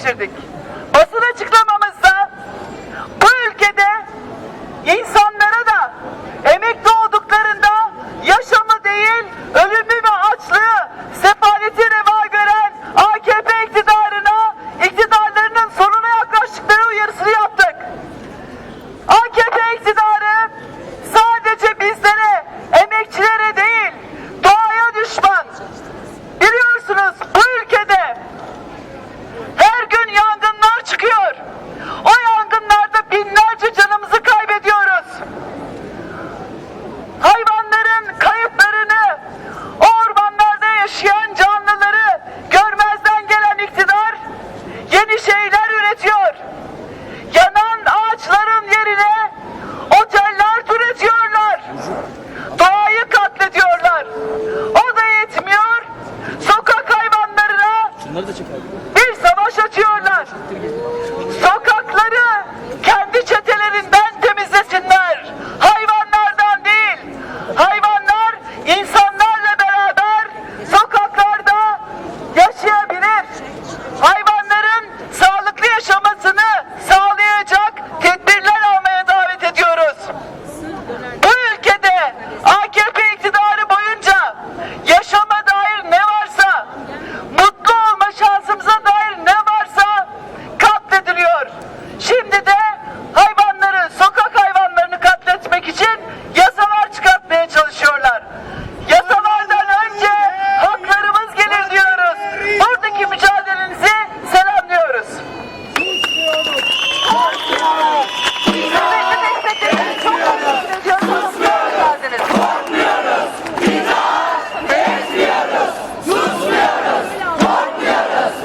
pişirdik.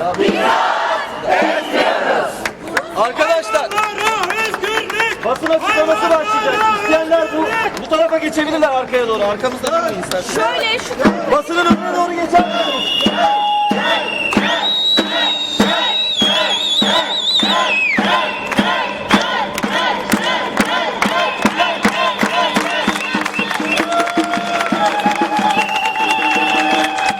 Ezmiyoruz. Arkadaşlar. Basın açıklaması başlayacak. İsteyenler bu bu tarafa geçebilirler arkaya doğru. Arkamızda durmayın isterseniz. Şöyle şu Basının önüne doğru geçebilirler.